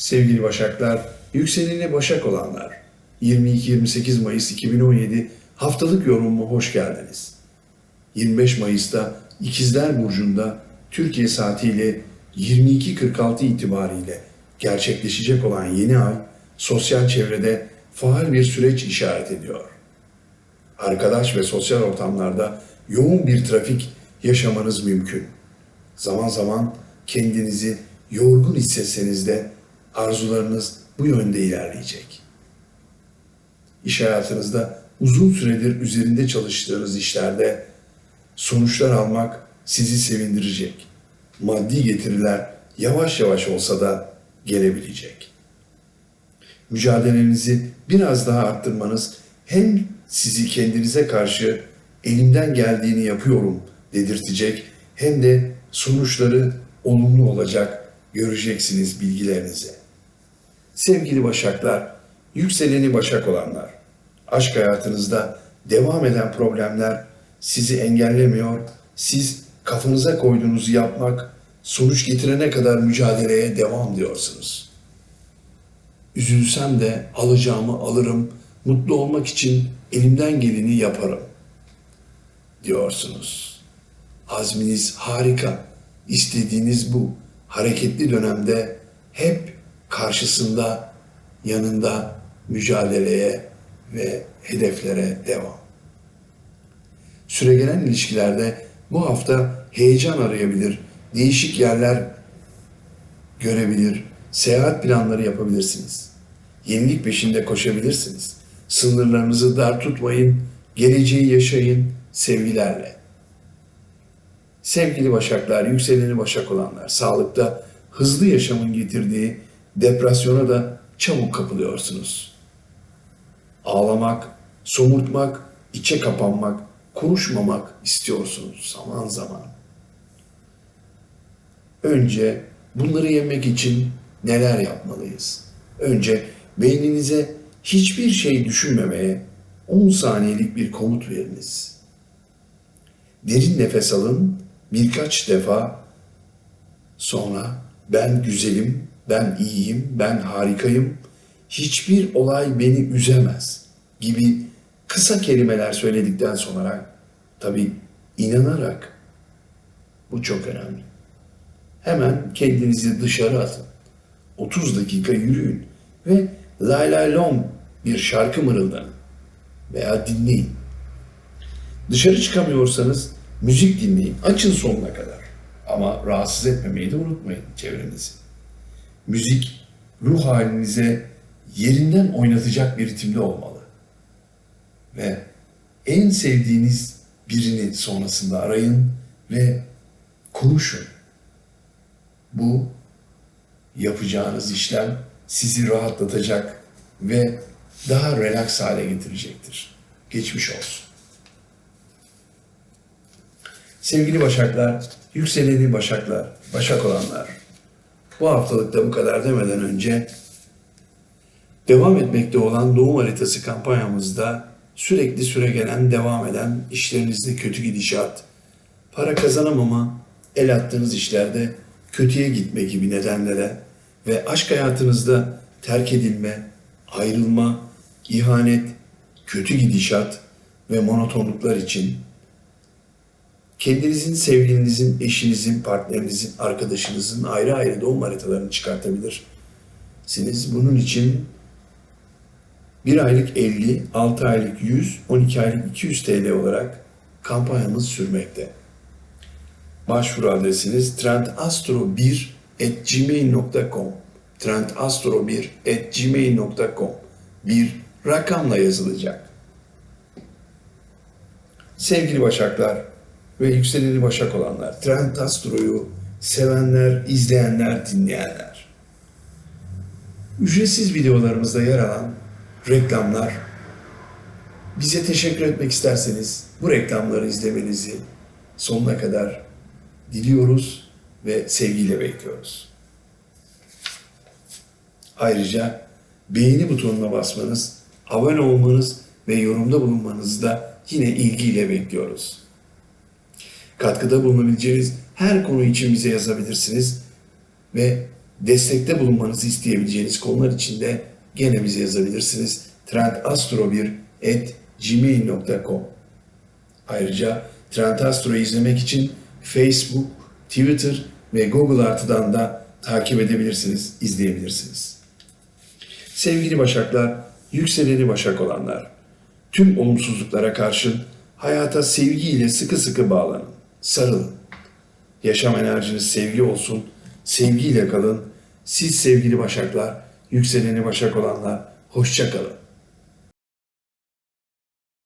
Sevgili Başaklar, yükseleni Başak olanlar, 22-28 Mayıs 2017 haftalık yorumuma hoş geldiniz. 25 Mayıs'ta İkizler Burcu'nda Türkiye saatiyle 22.46 itibariyle gerçekleşecek olan yeni ay, sosyal çevrede faal bir süreç işaret ediyor. Arkadaş ve sosyal ortamlarda yoğun bir trafik yaşamanız mümkün. Zaman zaman kendinizi yorgun hissetseniz de arzularınız bu yönde ilerleyecek. İş hayatınızda uzun süredir üzerinde çalıştığınız işlerde sonuçlar almak sizi sevindirecek. Maddi getiriler yavaş yavaş olsa da gelebilecek. Mücadelenizi biraz daha arttırmanız hem sizi kendinize karşı elimden geldiğini yapıyorum dedirtecek hem de sonuçları olumlu olacak göreceksiniz bilgilerinize. Sevgili Başaklar, yükseleni Başak olanlar, aşk hayatınızda devam eden problemler sizi engellemiyor, siz kafanıza koyduğunuzu yapmak, sonuç getirene kadar mücadeleye devam diyorsunuz. Üzülsem de alacağımı alırım, mutlu olmak için elimden geleni yaparım diyorsunuz. Azminiz harika, istediğiniz bu. Hareketli dönemde hep karşısında, yanında mücadeleye ve hedeflere devam. Süregelen ilişkilerde bu hafta heyecan arayabilir, değişik yerler görebilir, seyahat planları yapabilirsiniz. Yenilik peşinde koşabilirsiniz. Sınırlarınızı dar tutmayın, geleceği yaşayın sevgilerle. Sevgili Başaklar, yükseleni Başak olanlar, sağlıkta hızlı yaşamın getirdiği depresyona da çabuk kapılıyorsunuz. Ağlamak, somurtmak, içe kapanmak, konuşmamak istiyorsunuz zaman zaman. Önce bunları yemek için neler yapmalıyız? Önce beyninize hiçbir şey düşünmemeye 10 saniyelik bir komut veriniz. Derin nefes alın birkaç defa sonra ben güzelim, ben iyiyim, ben harikayım, hiçbir olay beni üzemez gibi kısa kelimeler söyledikten sonra tabi inanarak bu çok önemli. Hemen kendinizi dışarı atın. 30 dakika yürüyün ve lay lay lom bir şarkı mırıldanın veya dinleyin. Dışarı çıkamıyorsanız müzik dinleyin. Açın sonuna kadar. Ama rahatsız etmemeyi de unutmayın çevrenizi. Müzik ruh halinize yerinden oynatacak bir ritimde olmalı. Ve en sevdiğiniz birini sonrasında arayın ve konuşun. Bu yapacağınız işlem sizi rahatlatacak ve daha relax hale getirecektir. Geçmiş olsun. Sevgili Başaklar, yükseleni Başaklar, Başak olanlar. Bu haftalıkta bu kadar demeden önce devam etmekte olan doğum haritası kampanyamızda sürekli süre gelen, devam eden işlerinizde kötü gidişat, para kazanamama, el attığınız işlerde kötüye gitme gibi nedenlere ve aşk hayatınızda terk edilme, ayrılma, ihanet, kötü gidişat ve monotonluklar için kendinizin, sevgilinizin, eşinizin, partnerinizin, arkadaşınızın ayrı ayrı doğum haritalarını çıkartabilirsiniz. Bunun için bir aylık 50, 6 aylık 100, 12 aylık 200 TL olarak kampanyamız sürmekte. Başvuru adresiniz trendastro1 trendastro1 bir rakamla yazılacak. Sevgili Başaklar ve yükseleni Başak olanlar, Trend Astro'yu sevenler, izleyenler, dinleyenler. Ücretsiz videolarımızda yer alan reklamlar bize teşekkür etmek isterseniz bu reklamları izlemenizi sonuna kadar diliyoruz ve sevgiyle bekliyoruz. Ayrıca beğeni butonuna basmanız, abone olmanız ve yorumda bulunmanızı da yine ilgiyle bekliyoruz. Katkıda bulunabileceğiniz her konu için bize yazabilirsiniz ve destekte bulunmanızı isteyebileceğiniz konular için de gene bize yazabilirsiniz. trendastro1.gmail.com Ayrıca Trend Astro'yu izlemek için Facebook, Twitter ve Google Artı'dan da takip edebilirsiniz, izleyebilirsiniz. Sevgili Başaklar, yükseleni Başak olanlar, tüm olumsuzluklara karşın hayata sevgiyle sıkı sıkı bağlanın, sarılın. Yaşam enerjiniz sevgi olsun, sevgiyle kalın. Siz sevgili Başaklar, yükseleni Başak olanlar, hoşça kalın.